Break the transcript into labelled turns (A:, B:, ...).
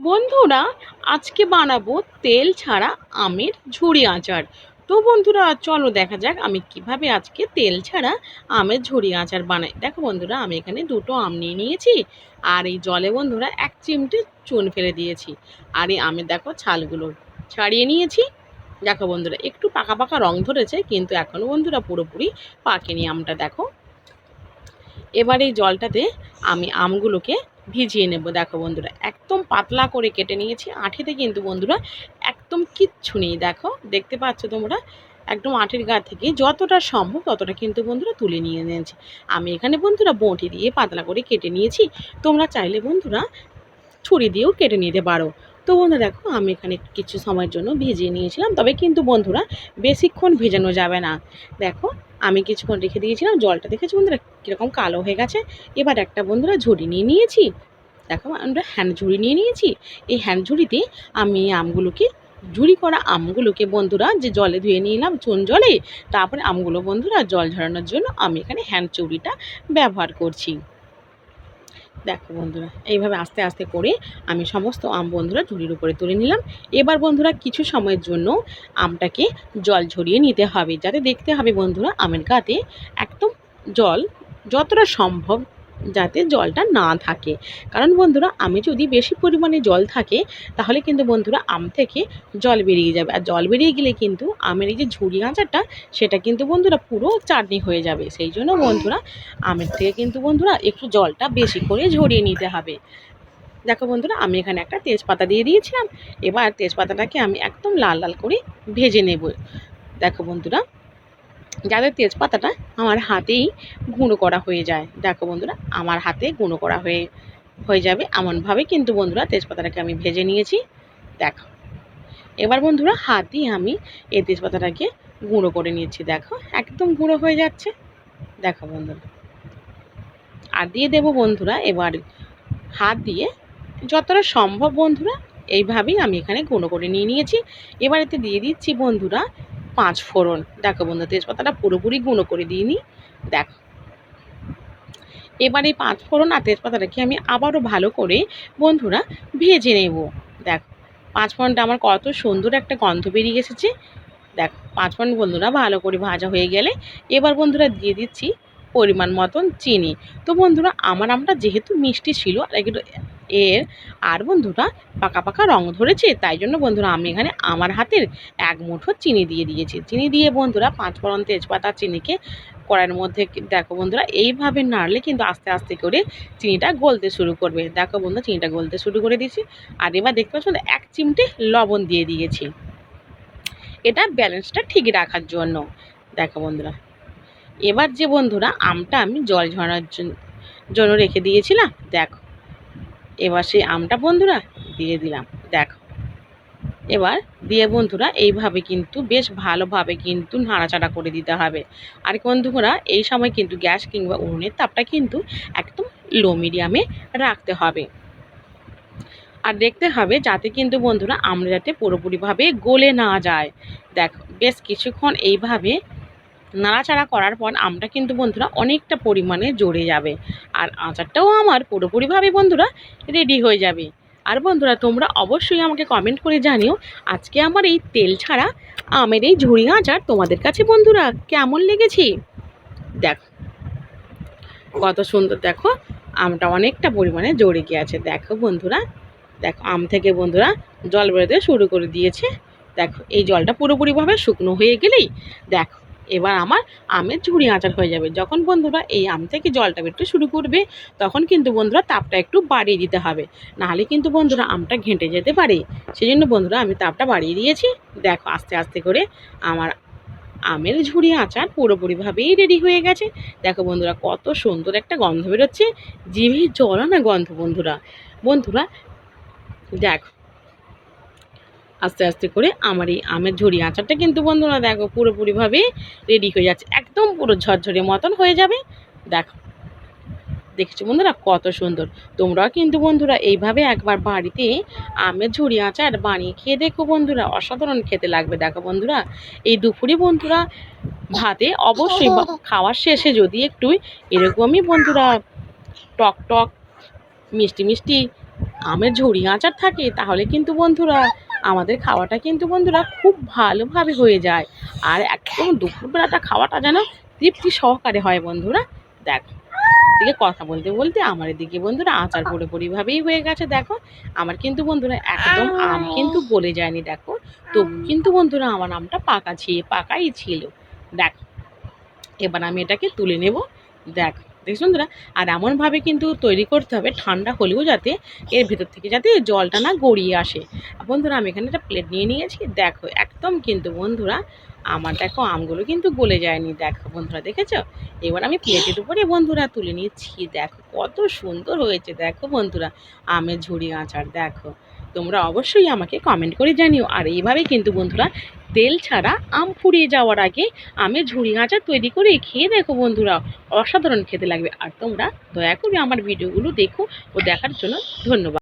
A: বন্ধুরা, আজকে বানাবো তেল ছাড়া আমের ঝুড়ি আচার। তো বন্ধুরা, চলো দেখা যাক আমি কীভাবে আজকে তেল ছাড়া আমের ঝুড়ি আচার বানাই। দেখো বন্ধুরা, আমি এখানে দুটো আম নিয়ে নিয়েছি, আর এই জলে বন্ধুরা এক চিমটে চুন ফেলে দিয়েছি। আর এই আমের দেখো ছালগুলো ছাড়িয়ে নিয়েছি। দেখো বন্ধুরা, একটু পাকা পাকা রং ধরেছে, কিন্তু এখনও বন্ধুরা পুরোপুরি পাকেনি আমটা, দেখো। এবার এই জলটাতে আমি আমগুলোকে ভিজিয়ে নেব। দেখো বন্ধুরা, একদম পাতলা করে কেটে নিয়েছি। আঠিতে কিন্তু বন্ধুরা একদম কিচ্ছু নেই। দেখো, দেখতে পাচ্ছ তোমরা? একদম আঠের গা থেকে যতটা সম্ভব ততটা কিন্তু বন্ধুরা তুলে নিয়ে নিয়েছি। আমি এখানে বন্ধুরা বঁটি দিয়ে পাতলা করে কেটে নিয়েছি। তোমরা চাইলে বন্ধুরা ছুরি দিয়েও কেটে নিতে পারো। তো বন্ধুরা দেখো, আমি এখানে কিছু সময়ের জন্য ভিজিয়ে নিয়েছিলাম। তবে কিন্তু বন্ধুরা বেশিক্ষণ ভেজানো যাবে না। দেখো, আমি কিছুক্ষণ রেখে দিয়েছিলাম। জলটা দেখেছি বন্ধুরা? কীরকম কালো হয়ে গেছে। এবার একটা বন্ধুরা ঝুড়ি নিয়ে নিয়েছি। দেখো আমরা হ্যান্ড ঝুড়ি নিয়ে নিয়েছি। এই হ্যান্ড ঝুড়িতে আমি আমগুলোকে, ঝুড়ি করা আমগুলোকে বন্ধুরা যে জলে ধুয়ে নিলাম চুন জলে, তারপরে আমগুলো বন্ধুরা জল ঝরানোর জন্য আমি এখানে হ্যান্ড চুড়িটা ব্যবহার করছি। দেখো বন্ধুরা, এইভাবে আস্তে আস্তে করে আমি সমস্ত আম বন্ধুরা ঝুড়ির উপরে তুলে নিলাম। এবার বন্ধুরা কিছু সময়ের জন্য আমটাকে জল ঝরিয়ে নিতে হবে, যাতে দেখতে হবে বন্ধুরা আমের গাতে একদম জল যতটা সম্ভব যাতে জলটা না থাকে। কারণ বন্ধুরা, আমি যদি বেশি পরিমাণে জল থাকে, তাহলে কিন্তু বন্ধুরা আম থেকে জল বেরিয়ে যাবে। আর জল বেরিয়ে গেলে কিন্তু আমের এই যে ঝুড়ি আচারটা সেটা কিন্তু বন্ধুরা পুরো চাটনি হয়ে যাবে। সেই জন্য বন্ধুরা, আমের থেকে কিন্তু বন্ধুরা একটু জলটা বেশি করে ঝরিয়ে নিতে হবে। দেখো বন্ধুরা, আমি এখানে একটা তেজপাতা দিয়ে দিয়েছিলাম। এবার তেজপাতাটাকে আমি একদম লাল লাল করে ভেজে নেব। দেখো বন্ধুরা যাতে তেজপাতাটা আমার হাতেই গুঁড়ো করা হয়ে যায়। দেখো বন্ধুরা, আমার হাতে গুঁড়ো করা হয়ে হয়ে যাবে। এমনভাবে কিন্তু বন্ধুরা তেজপাতাটাকে আমি ভেজে নিয়েছি। দেখো। এবার বন্ধুরা হাত দিয়ে আমি এই তেজপাতাটাকে গুঁড়ো করে নিয়েছি। দেখো, একদম গুঁড়ো হয়ে যাচ্ছে। দেখো বন্ধুরা। আর দিয়ে দেব বন্ধুরা এবার হাত দিয়ে যতটা সম্ভব বন্ধুরা, এইভাবেই আমি এখানে গুঁড়ো করে নিয়ে নিয়েছি। এবার এতে দিয়ে দিচ্ছি বন্ধুরা পাঁচ ফোড়ন। দেখো বন্ধু তেজপাতাটা পুরোপুরি গুঁড়ো করে দিয়ে নিই দেখো। এবার এই পাঁচ ফোড়ন আর তেজপাতাটাকে আমি আবারও ভালো করে বন্ধুরা ভেজে নেব। দেখো, পাঁচ ফোড়নটা আমার কত সুন্দর একটা গন্ধ বেরিয়ে এসেছে। দেখো, পাঁচ ফোড়ন বন্ধুরা ভালো করে ভাজা হয়ে গেলে এবার বন্ধুরা দিয়ে দিচ্ছি পরিমাণ মতন চিনি। তো বন্ধুরা, আমার আমটা যেহেতু মিষ্টি ছিল, আর একটু এর আর বন্ধুরা পাকা পাকা রং ধরেছে, তাই জন্য বন্ধুরা আমি এখানে আমার হাতের এক মুঠো চিনি দিয়ে দিয়েছি। চিনি দিয়ে বন্ধুরা পাঁচ ফোড়ন তেজপাতা চিনিকে কড়াইয়ের মধ্যে দেখো বন্ধুরা, এইভাবে নাড়লে কিন্তু আস্তে আস্তে করে চিনিটা গলতে শুরু করবে। দেখো বন্ধুরা, চিনিটা গলতে শুরু করে দিয়েছি। আর এবার দেখতে পাচ্ছ এক চিমটে লবণ দিয়ে দিয়েছি। এটা ব্যালেন্সটা ঠিক রাখার জন্য। দেখো বন্ধুরা, এবার যে বন্ধুরা, আমটা আমি জল ঝরানোর জন্য রেখে দিয়েছিলাম, দেখো এবার সেই আমটা বন্ধুরা দিয়ে দিলাম, দেখো। এবার দিয়ে বন্ধুরা এইভাবে কিন্তু বেশ ভালোভাবে কিন্তু নাড়াচাড়া করে দিতে হবে। আর বন্ধুরা, এই সময় কিন্তু গ্যাস কিংবা উনুনের তাপটা কিন্তু একদম লো মিডিয়ামে রাখতে হবে। আর দেখতে হবে যাতে কিন্তু বন্ধুরা আমরা যাতে পুরোপুরিভাবে গলে না যায়। দেখো, বেশ কিছুক্ষণ এইভাবে নাড়াচাড়া করার পর আমটা কিন্তু বন্ধুরা অনেকটা পরিমাণে জড়ে যাবে। আর আচারটাও আমার পুরোপুরিভাবে বন্ধুরা রেডি হয়ে যাবে। আর বন্ধুরা, তোমরা অবশ্যই আমাকে কমেন্ট করে জানিও আজকে আমার এই তেল ছাড়া আমের এই ঝুড়ি আচার তোমাদের কাছে বন্ধুরা কেমন লেগেছে? দেখো, কত সুন্দর, দেখো, আমটা অনেকটা পরিমাণে জড়ে গিয়েছে। দেখো বন্ধুরা, দেখো, আম থেকে বন্ধুরা জল বেরোতে শুরু করে দিয়েছে। দেখো, এই জলটা পুরোপুরিভাবে শুকনো হয়ে গেলেই, দেখো এবার আমার আমের ঝুড়ি আচার হয়ে যাবে। যখন বন্ধুরা এই আম থেকে জলটা বেরোতে শুরু করবে, তখন কিন্তু বন্ধুরা তাপটা একটু বাড়িয়ে দিতে হবে। নাহলে কিন্তু বন্ধুরা আমটা ঘেঁটে যেতে পারে। সেই জন্য বন্ধুরা আমি তাপটা বাড়িয়ে দিয়েছি। দেখো আস্তে আস্তে করে আমার আমের ঝুড়ি আচার পুরোপুরিভাবেই রেডি হয়ে গেছে। দেখো বন্ধুরা কত সুন্দর একটা গন্ধ বেরোচ্ছে। জিভে জল না গন্ধ বন্ধুরা। বন্ধুরা, দেখো আস্তে আস্তে করে আমার এই আমের ঝুড়ি আচারটা কিন্তু বন্ধুরা দেখো পুরোপুরিভাবে রেডি হয়ে যাচ্ছে। একদম পুরো ঝরঝরে মতন হয়ে যাবে। দেখো দেখেছ বন্ধুরা কত সুন্দর? তোমরাও কিন্তু বন্ধুরা এইভাবে একবার বাড়িতে আমের ঝুড়ি আচার বানিয়ে খেয়ে দেখো বন্ধুরা অসাধারণ খেতে লাগবে। দেখো বন্ধুরা এই দুপুরে বন্ধুরা ভাতে অবশ্যই খাওয়ার শেষে যদি একটু এরকমই বন্ধুরা টক টক মিষ্টি মিষ্টি আমের ঝুড়ি আচার থাকে তাহলে কিন্তু বন্ধুরা আমাদের খাওয়াটা কিন্তু বন্ধুরা খুব ভালোভাবে হয়ে যায়। আর একদম দুপুরবেলাটা খাওয়াটা যেন তৃপ্তি সহকারে হয় বন্ধুরা। দেখো এদিকে কথা বলতে বলতে আমার এদিকে বন্ধুরা আচার পুরোপুরিভাবেই হয়ে গেছে দেখো। আমার কিন্তু বন্ধুরা একদম আম কিন্তু গলে যায়নি দেখো। তবু কিন্তু বন্ধুরা আমার আমটা পাকা ছিল পাকাই ছিল। দেখ এবার আমি এটাকে তুলে নেব। দেখ দেখছ বন্ধুরা আর এমনভাবে কিন্তু তৈরি করতে হবে ঠান্ডা হলেও যাতে এর ভেতর থেকে যাতে জলটা না গড়িয়ে আসে। বন্ধুরা, আমি এখানে একটা প্লেট নিয়ে নিয়েছি। দেখো, একদম কিন্তু বন্ধুরা, আমার দেখো আমগুলো কিন্তু গলে যায়নি। দেখো বন্ধুরা, দেখেছ? এবার আমি প্লেটের উপরে বন্ধুরা তুলে নিচ্ছি। দেখো কত সুন্দর হয়েছে। দেখো বন্ধুরা, আমের ঝুড়ি আচার, দেখো। তোমরা অবশ্যই আমাকে কমেন্ট করে জানিও। আর এইভাবে কিন্তু বন্ধুরা তেল ছাড়া আম ফুরিয়ে যাওয়ার আগে আমের ঝুড়ি গাঁচা তৈরি করে খেয়ে দেখো বন্ধুরা। অসাধারণ খেতে লাগবে। আর তোমরা দয়া করে আমার ভিডিওগুলো দেখো ও দেখার জন্য ধন্যবাদ।